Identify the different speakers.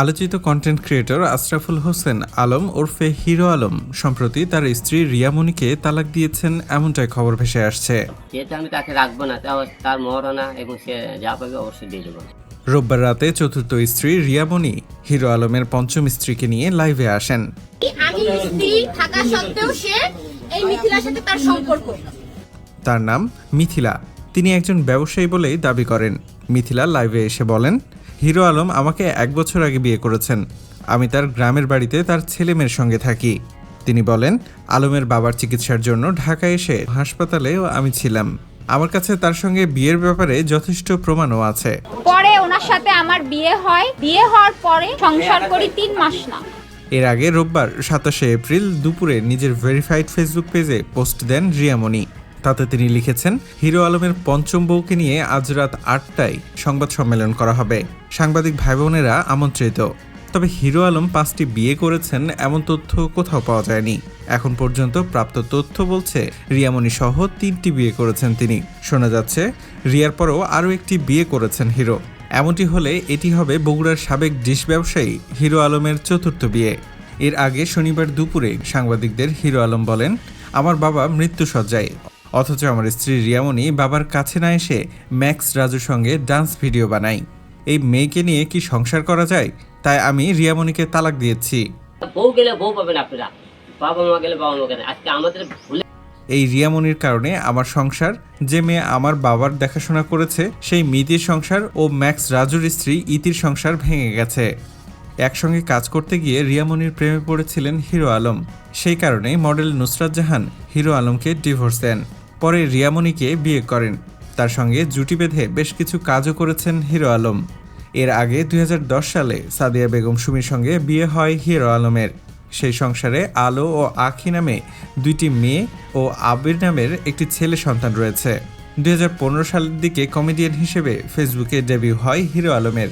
Speaker 1: আলোচিত content creator Ashraful Hossain Alam ওরফে hero Alam. সম্প্রতি তার স্ত্রী রিয়ামণিকে তালাক দিয়েছেন এমনটাই খবর ভেসে আসছে।
Speaker 2: যেহেতু আমি তাকে রাখব না তার মহারণা এবং সে যা পাবে অবশ্যই দিয়ে দেবো।
Speaker 1: রোববার রাতে চতুর্থ স্ত্রী রিয়ামণি হিরো আলমের পঞ্চম স্ত্রীকে নিয়ে লাইভে আসেন।
Speaker 3: আমি স্ত্রী থাকা সত্ত্বেও সে এই মিথিলার সাথে তার সম্পর্ক।
Speaker 1: তার নাম মিথিলা। তিনি একজন ব্যবসায়ী বলেই দাবি করেন। মিথিলা লাইভে এসে বলেন হিরো আলম আমাকে এক বছর আগে বিয়ে করেছেন। আমি তার গ্রামের বাড়িতে তার ছেলেমেয়ের সঙ্গে থাকি। তিনি বলেন আলমের বাবার চিকিৎসার জন্য ঢাকা এসে হাসপাতালেও আমি ছিলাম। আমার কাছে তার সঙ্গে বিয়ের ব্যাপারে যথেষ্ট প্রমাণও আছে।
Speaker 4: পরে ওনার সাথে আমার বিয়ে হয়। বিয়ে হওয়ার পরে সংসার করি তিন মাস না।
Speaker 1: এর আগে রোববার সাতাশে এপ্রিল দুপুরে নিজের ভেরিফাইড ফেসবুক পেজে পোস্ট দেন রিয়ামণি। তাতে তিনি লিখেছেন, হিরো আলমের পঞ্চম বউকে নিয়ে আজ রাত আটটায় সংবাদ সম্মেলন করা হবে। সাংবাদিক ভাই বোনেরা আমন্ত্রিত। তবে হিরো আলম পাঁচটি বিয়ে করেছেন, এমন তথ্য কোথাও পাওয়া যায়নি। এখন পর্যন্ত প্রাপ্ত তথ্য বলছে, রিয়ামণি সহ তিনটি বিয়ে করেছেন তিনি। শোনা যাচ্ছে, রিয়ার পরও আরও একটি বিয়ে করেছেন হিরো। এমনটি হলে এটি হবে বগুড়ার সাবেক ডিশ ব্যবসায়ী হিরো আলমের চতুর্থ বিয়ে। এর আগে শনিবার দুপুরে সাংবাদিকদের হিরো আলম বলেন, আমার বাবা মৃত্যুসজ্জায়। অথচ আমার স্ত্রী রিয়ামণি বাবার কাছে না এসে ম্যাক্স রাজুর সঙ্গে ডান্স ভিডিও বানাই। এই মেয়েকে নিয়ে কি সংসার করা যায়? তাই আমি রিয়ামণিকে তালাক দিয়েছি।
Speaker 2: বউ গেলে বউ পাবেন আপনারা। বাবা মা গেলে বাবা মা গেলে। আজকে আমাদের ভুলে
Speaker 1: এই রিয়ামণির কারণে আমার সংসার যে মেয়ে আমার বাবার দেখাশোনা করেছে সেই মিতির সংসার ও ম্যাক্স রাজুর স্ত্রী ইতির সংসার ভেঙে গেছে। একসঙ্গে কাজ করতে গিয়ে রিয়ামণির প্রেমে পড়েছিলেন হিরো আলম। সেই কারণে মডেল নুসরাত জাহান হিরো আলমকে ডিভোর্স দেন। পরে রিয়ামণিকে বিয়ে করেন। তার সঙ্গে জুটি বেঁধে বেশ কিছু কাজও করেছেন হিরো আলম। এর আগে দুই হাজার দশ সালে সাদিয়া বেগম সুমির সঙ্গে বিয়ে হয় হিরো আলমের। সেই সংসারে আলো ও আখি নামে দুইটি মেয়ে ও আবির নামের একটি ছেলে সন্তান রয়েছে। দুই হাজার পনেরো সালের দিকে কমেডিয়ান হিসেবে ফেসবুকে ডেবিউ হয় হিরো আলমের।